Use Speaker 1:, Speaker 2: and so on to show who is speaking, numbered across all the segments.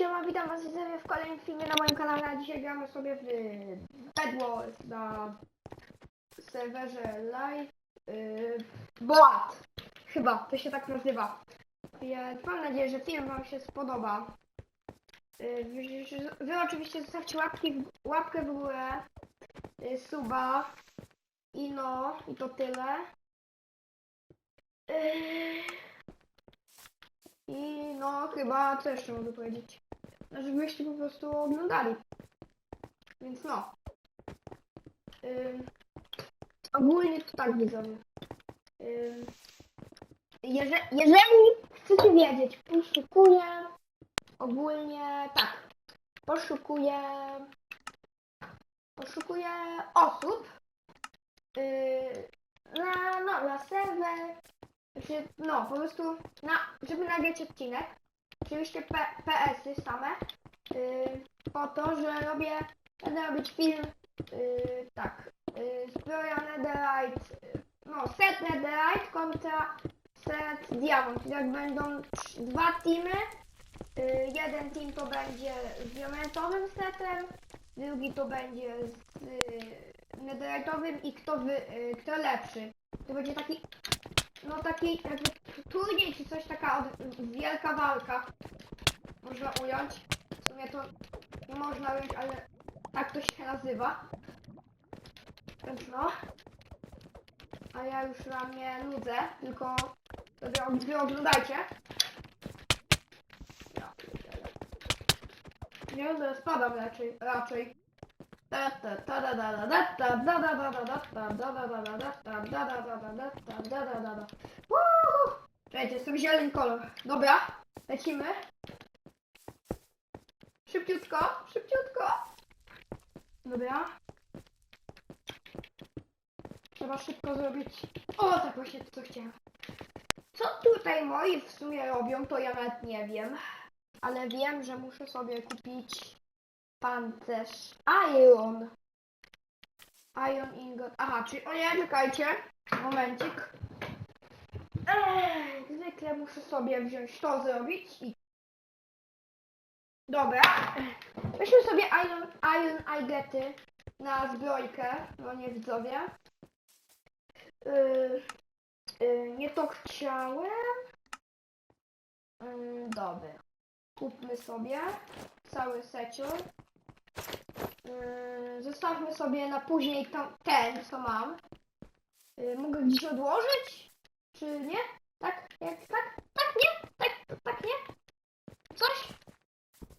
Speaker 1: siema, witam was widzowie w kolejnym filmie na moim kanale, a dzisiaj gramy sobie w Bed Wars na serwerze live yy, Boat, chyba, to się tak nazywa. Więc mam nadzieję, że film wam się spodoba. Yy, wy, oczywiście zostawcie łapki, łapkę w górę, yy, suba i no, i to tyle. Yy, I no, chyba co jeszcze mogę powiedzieć? Żebyście po prostu oglądali. Więc no. Ogólnie to tak widzowie. Jeżeli chcecie wiedzieć, poszukuję ogólnie tak. Poszukuję poszukuję osób yy, na, no, na serwer znaczy, no, po prostu, na, żeby nagrać odcinek, oczywiście PS-y same, yy, po to, że robię, będę robić film, yy, tak, yy, zbroja Netherite, yy, no, set Netherite kontra set Diamond, jak będą dwa teamy, yy, jeden team to będzie z diamentowym setem, drugi to będzie z yy, netherite'owym i kto, wy, yy, kto lepszy. To będzie taki no taki jakby turniej czy coś taka od, wielka walka. Można ująć. W sumie to nie można ująć, ale tak to się nazywa. Więc no. A ja już wam nie nudzę, tylko sobie wy oglądajcie. Nie, no spadam raczej. raczej. Czekajcie, jestem zielony kolor. Dobra, lecimy. Szybciutko, szybciutko. Dobra. Trzeba szybko zrobić. O, tak właśnie to chciałem. Co tutaj moi w sumie robią, to ja nawet nie wiem. Ale wiem, że muszę sobie kupić pancerz Iron. Iron ingot. Aha, czyli o nie, czekajcie. Momencik. Ech, zwykle muszę sobie wziąć to zrobić i... Dobra. Weźmy sobie Iron, Iron Igety na zbrojkę. No nie widzowie. Yy, yy, nie to chciałem. Yy, dobra. Kupmy sobie cały secior. Yy, zostawmy sobie na później tam, ten, co mam. Yy, mogę gdzieś odłożyć? Czy nie? Tak? Jak, tak? Tak, nie? Tak, tak, nie? Coś?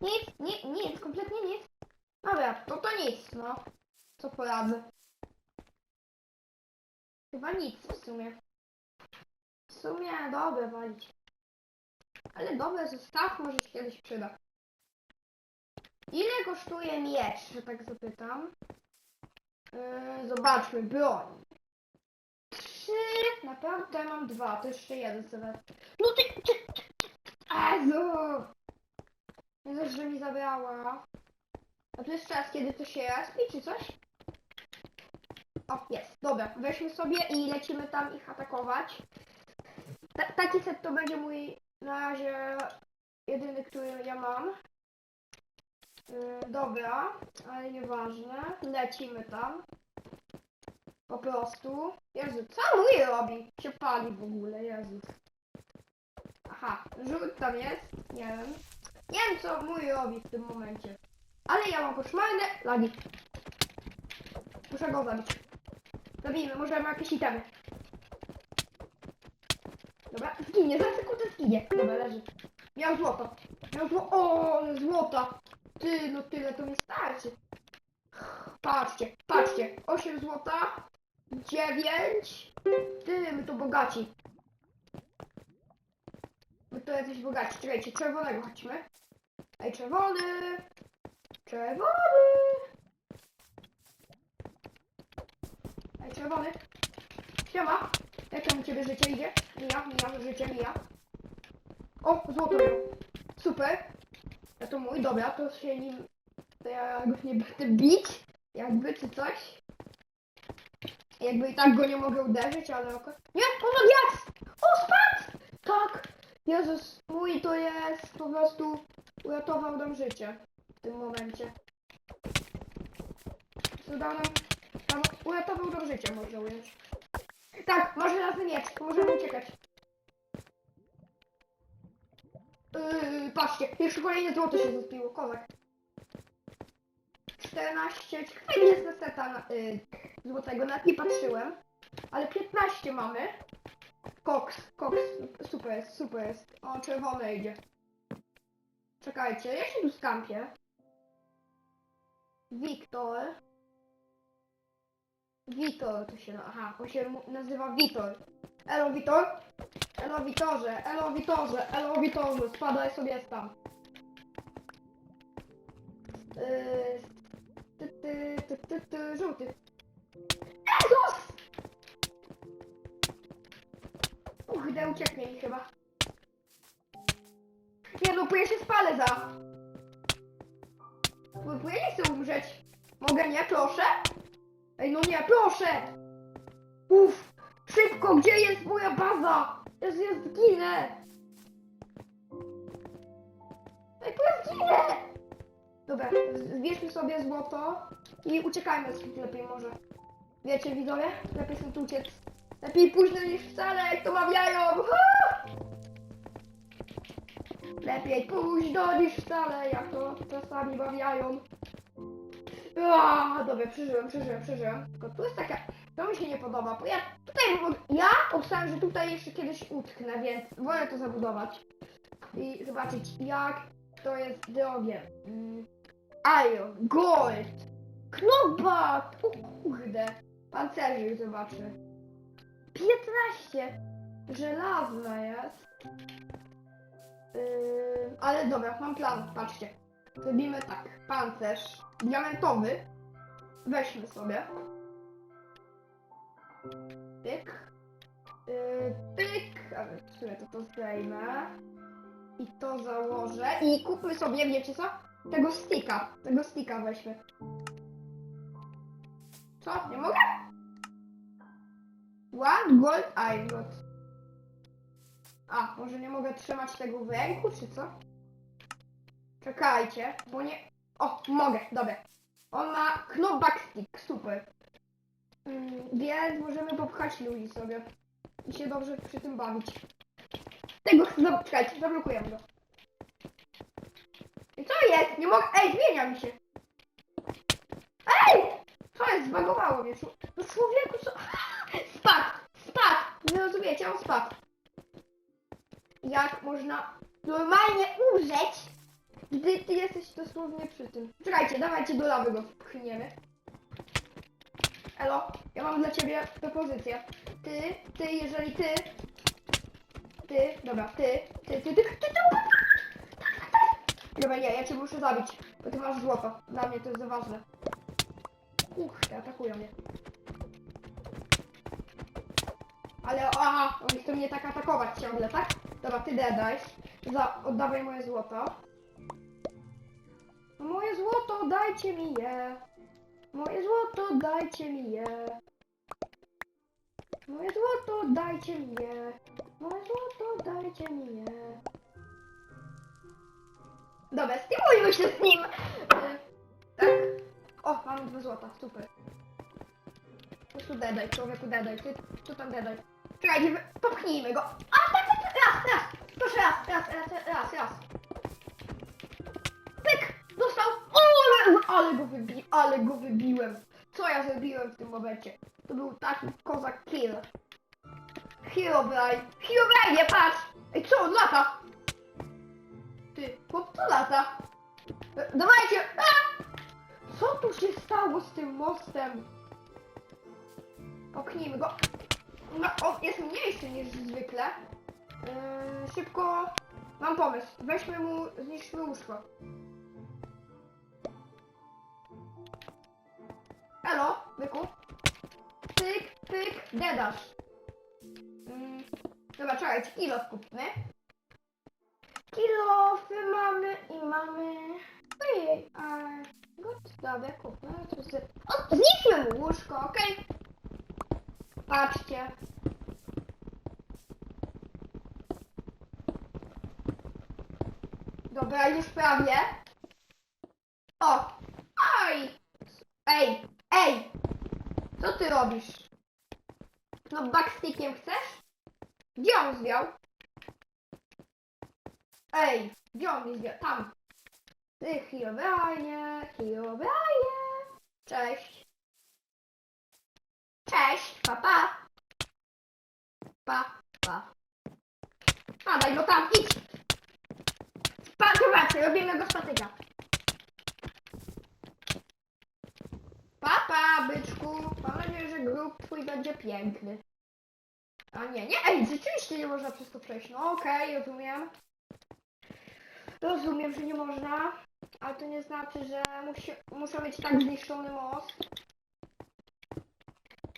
Speaker 1: Nic, nie, nic, kompletnie nic. Dobra, to to nic, no. Co poradzę? Chyba nic w sumie. W sumie dobre walić. Ale dobre zostaw, może się kiedyś przyda. Ile kosztuje miecz, że tak zapytam? Yy, zobaczmy, broń. Trzy, naprawdę ja mam dwa, to jeszcze jeden sobie. No ty, ty, ty, ty. Jezu! Jezu, że mi zabrała. A to jest czas, kiedy to się respi, czy coś? O, jest, dobra, weźmy sobie i lecimy tam ich atakować. Ta, taki set to będzie mój na razie jedyny, który ja mam. Yy, dobra, ale nieważne. Lecimy tam. Po prostu. Jezu, co mój robi? Się pali w ogóle, Jezu. Aha, żółt tam jest. Nie wiem. Nie wiem, co mój robi w tym momencie. Ale ja mam koszmarne lagi. Muszę go zabić. Zabijmy, może jakieś itemy. Dobra, zginie, za sekundę zginie. Dobra, leży. Miał złoto. Miał złoto. O, złota. Ty, no tyle to mi starczy. Patrzcie, patrzcie. 8 złota. 9. Ty, my to bogaci. My to jacyś bogaci. Czekajcie, czerwonego chodźmy. Ej, czerwony. Czerwony. Ej, czerwony. Siema. Jak tam u ciebie życie idzie? Mija, mija, życie mija. O, złoto. Super. A to mój, dobra, to się nim... To ja go nie będę bić, jakby, czy coś. Jakby i tak go nie mogę uderzyć, ale oko... Nie, on ma diaks! O, spadł! Tak! Jezus, mój to jest po prostu uratował nam życie w tym momencie. Dał nam, uratował nam życie, można ująć. Tak, może nas miecz, możemy uciekać. Yy, patrzcie, jeszcze kolejne złoto się zespiło, kozak. 14, ciekawe ile jest seta yy, złotego, nawet nie patrzyłem. Ale 15 mamy. Koks, koks, super jest, super jest. O, czerwone idzie. Czekajcie, ja się tu skampię. Wiktor. Witor to się, aha, on się nazywa Witor. Elo Witor. Elo Witorze, elo Witorze, elo Witorze, spadaj sobie tam. Yy, ty, ty, ty, ty, ty, żółty. Jezus! Kurde, ucieknie mi chyba. Nie no, się spalę za. Bo, nie chcę umrzeć. Mogę nie, proszę? Ej, no nie, proszę! Uff, szybko, gdzie jest moja baza? Ja, ja zginę! Bo ja zginę! Dobra, zbierzmy sobie złoto i uciekajmy stąd lepiej może. Wiecie, widzowie? Lepiej stąd uciec. Lepiej późno niż wcale, jak to mawiają! Ha! Lepiej późno niż wcale, jak to czasami mawiają. A, dobra, przeżyłem, przeżyłem, przeżyłem. Tylko tu jest taka, to mi się nie podoba, bo ja tutaj, ja obstałem, że tutaj jeszcze kiedyś utknę, więc wolę to zabudować. I zobaczyć, jak to jest drogie. Mm, gold, knockback, o kurde, pancerzyk zobaczę. 15, żelazna jest. Yy, ale dobra, mam plan, patrzcie. Zrobimy tak, pancerz diamentowy. Weźmy sobie. Pyk. Yy, pyk. Ale sumie to to zdejmę. I to założę. I kupmy sobie, wiecie co? Tego sticka. Tego sticka weźmy. Co? Nie mogę? One gold ingot. A, może nie mogę trzymać tego w ręku, czy co? Czekajcie, bo nie... O, mogę, dobra. On ma knockback stick, super. Mm, więc możemy popchać ludzi sobie. I się dobrze przy tym bawić. Tego chcę zab- Czekajcie, go. I co jest? Nie mogę... Ej, zmienia mi się. Ej! Co jest? Zbagowało mnie. No człowieku, co... Spadł! Spadł! Nie rozumiecie, on spadł. Jak można normalnie umrzeć, gdy ty jesteś dosłownie przy tym. Czekajcie, dawajcie do lawy go wpchniemy. Elo, ja mam dla ciebie propozycję. Ty, ty, jeżeli ty... Ty, dobra, ty, ty, ty, ty, ty, ty, Dobra, nie, ja cię muszę zabić, bo ty masz złoto. Dla mnie to jest za ważne. Kurde, atakują mnie. Ale, aha, oni chcą mnie tak atakować ciągle, tak? Dobra, ty dedaj. Za, oddawaj moje złoto. Moje złoto, dajcie mi je. Moje złoto, dajcie mi je. Moje złoto, dajcie mi je. Moje złoto, dajcie mi je. Dobra, stymujmy się z nim. E, tak? O, mamy dwa złota, super. Po prostu dedaj, człowieku, dedaj. Ty, tu tam dedaj. Czekajcie, popchnijmy go. A, tak, tak, tak, raz, raz. Proszę raz, raz, raz, raz, raz. Pyk! Dostał! O, ale, ale go wybi ale go wybiłem. Co ja zrobiłem w tym momencie? To był taki kozak kill. Herobrine. Herobrine, patrz! Ej, co on lata? Ty, chłop, co lata? E, Dawajcie! A! Co tu się stało z tym mostem? Popchnijmy go. No, on jest mniejszy niż zwykle. Yy, szybko. Mam pomysł. Weźmy mu, zniszczmy łóżko. Elo, byku. Pyk, pyk, dedasz. Mm, dobra, czekajcie, kilo kupmy. Kilofy mamy i mamy... Ojej, a... Dobra, kupmy. O, zniszczmy mu łóżko, okej? Patrzcie. Dobra. Dobra, już prawie. O! Aj! Ej! Ej! Co ty robisz? No backstickiem chcesz? Gdzie on zwiał? Ej! Gdzie on mi zwiał? Tam! Ty Herobrine! Herobrine! Cześć! Cześć! Pa, pa! Pa, pa. Padaj, no tam, idź! Pa, zobaczcie, robimy go spatyka. Papa, byczku. Mam nadzieję, że grób twój będzie piękny. A nie, nie, ej, rzeczywiście nie można przez to przejść. No okej, rozumiem. Rozumiem, że nie można, ale to nie znaczy, że musi, muszę mieć tak zniszczony most.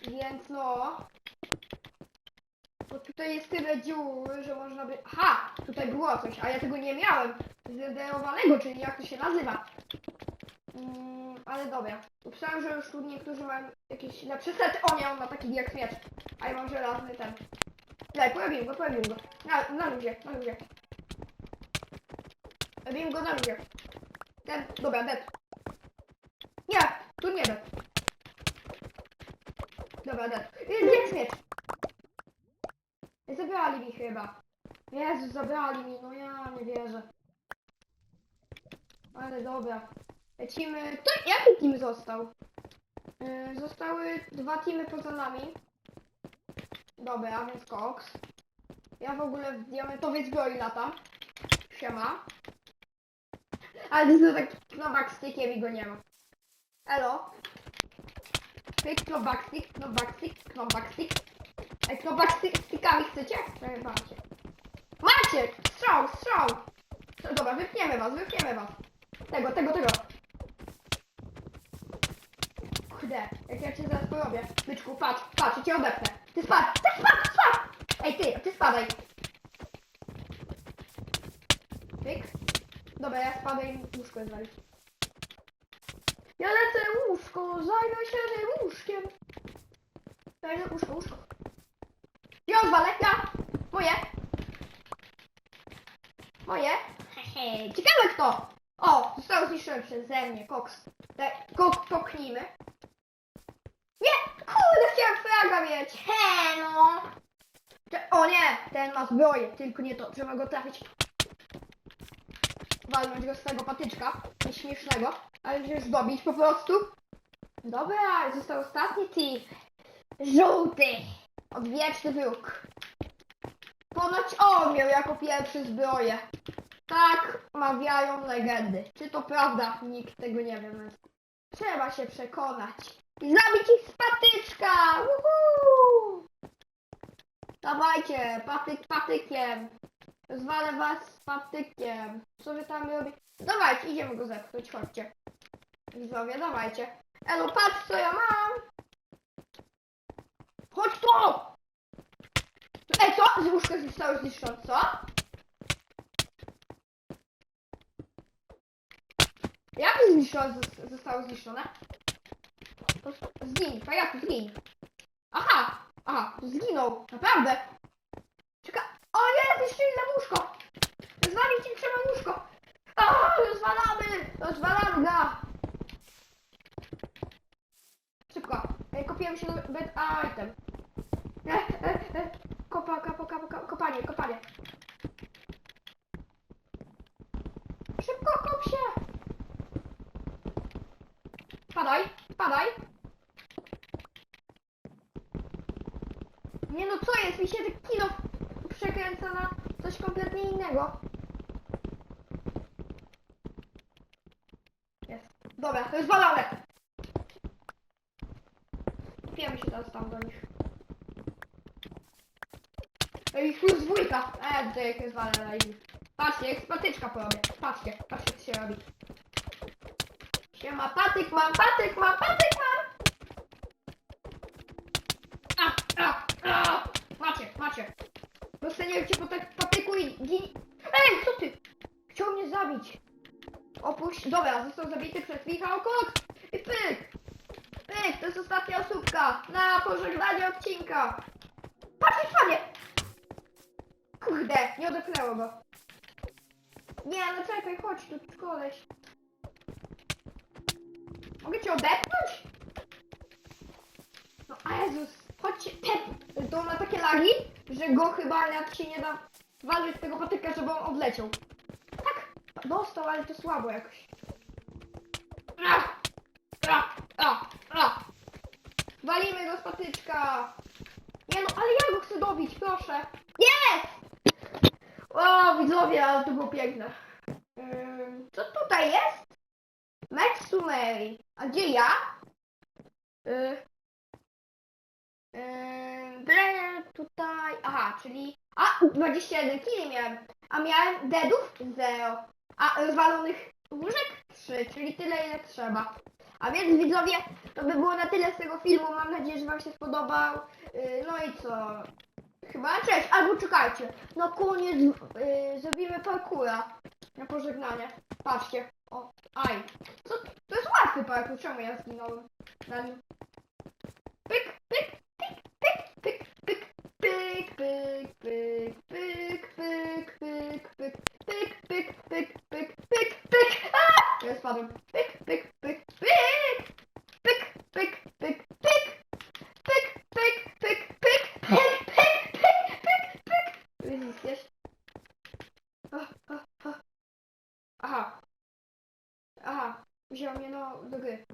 Speaker 1: Więc no... Bo tutaj jest tyle dziur, że można by... Aha! Tutaj było coś, a ja tego nie miałem. Zdegenerowanego, czyli jak to się nazywa. Mm, ale dobra. Myślałem, że już tu niektórzy mają jakieś lepsze sety. O on ma taki jak miecz. A ja mam żelazny ten. Daj, pojawiłem go, pojawiłem go. Na, na luzie, na luzie. Pojawiłem go na luzie. Ten, dobra, dead. Nie, tu nie dead. Dobra, dead. Jest miecz. Zabrali mi chyba. Jezu, zabrali mi, no ja nie wierzę. Ale dobra. Lecimy. To jaki team został? Yy, zostały dwa teamy poza nami. Dobra, więc Cox. Ja w ogóle w diamentowej zbroi latam. Siema. Ale to tak knobak stickiem i go nie ma. Elo. Pyk, knobak stick, knobak stick, knobak stick. Ej, knobak stick, stickami chcecie? Macie. Macie! Strzał, strzał! Dobra, wypniemy was, wypniemy was. Tego, tego, tego. Kurde, jak porobię. Byczku, patrz, patrz, ja cię odepnę. Ty spadł, ty spadł, spadł! Ej, ty, ty spadaj. Pyk. Dobra, ja spadę i łóżko jest walić. Ja lecę łóżko, zajmę się tym łóżkiem. Zajmę łóżko, łóżko. Ja odwalę, ja! Moje! Moje? Ciekawe kto! O, zostało zniszczone przeze mnie, koks. Daj, kok, koknijmy. Nie! Kurde, chciałem fraga mieć! He, no! O nie! Ten ma zbroję, tylko nie to. Trzeba go trafić. Walnąć go z tego patyczka. Nieśmiesznego. Ale już dobić po prostu. Dobra, został ostatni team. Żółty! Odwieczny wróg. Ponoć on miał jako pierwszy zbroję. Tak mawiają legendy. Czy to prawda? Nikt tego nie wie. Trzeba się przekonać. Zabić ich z patyczka! Dawajcie, patyk patykiem. Zwalę was z patykiem. Co wy tam robi? Dawajcie, idziemy go zepchnąć, chodźcie. Widzowie, dawajcie. Elo, patrz co ja mam! Chodź tu! Ej, co? Z łóżka zostało zniszczone, co? Jak zniszczone, zos- zostało zniszczone? Zgiń, pajacu, zgiń. Aha, aha, zginął, naprawdę. Czeka, o nie, zniszczyli nam łóżko. Zwalić im trzeba łóżko. A, rozwalamy, rozwalamy go. Szybko, Ej, kopiemy się bed item. E, e, e. Kopa, kopa, kopa, kopanie, kopanie. Szybko, kop się. Spadaj, spadaj. Nie no, co jest? Mi się ten kilo przekręca na coś kompletnie innego. Jest. To balone. Wiemy się teraz tam do nich. Ej, plus dwójka. E, tutaj jak walone na nich. Patrzcie, jak z patyczka porobię. Patrzcie, patrzcie jak się robi. Siema, patyk mam, patyk mam, patyk mam! A, a, a! Macie, macie. Dostaniecie po tak patyku i gin... Ej, co ty? Chciał mnie zabić. Opuść... Dobra, został zabity przez Michał Koks. I pyk! Pyk, to jest ostatnia osóbka na pożegnanie odcinka. Patrzcie, panie! Kurde, nie odepnęło go. Nie, no czekaj, chodź tu, koleś. Mogę cię odepnąć? No, Jezus, chodźcie, tep. To ma takie lagi, że go chyba nawet się nie da walczyć z tego patyka, żeby on odleciał. Dostał, ale to słabo jakoś. Ach, ach, ach, ach. Walimy go z patyczka. Nie no, ale ja go chcę dobić, proszę. Jest! O, widzowie, ale to było piękne. Co tutaj jest? Mecz Sumerii. A gdzie ja? Yy, yy, tutaj... Aha, czyli... A, 21 kili miałem. A miałem deadów? 0. A rozwalonych łóżek? 3, czyli tyle ile trzeba. A więc widzowie, to by było na tyle z tego filmu. Mam nadzieję, że Wam się spodobał. Yy, no i co? Chyba cześć, albo czekajcie. Na koniec yy, zrobimy parkura na pożegnanie. Patrzcie. O, aj. Co? To jest łatwy parkour, czemu ja zginąłem na nim? O. Aha. Aha. Wziął mnie no, do gry.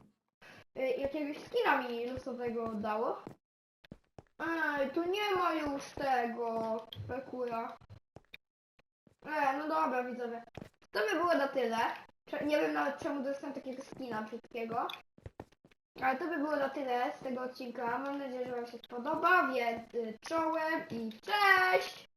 Speaker 1: Y, jakiegoś skina mi losowego oddało. Ej, tu nie ma już tego parkura. E, no dobra, widzowie. To by było na tyle. Nie wiem nawet czemu dostałem takiego skina brzydkiego. Ale to by było na tyle z tego odcinka. Mam nadzieję, że Wam się spodoba, więc y, czołem i cześć!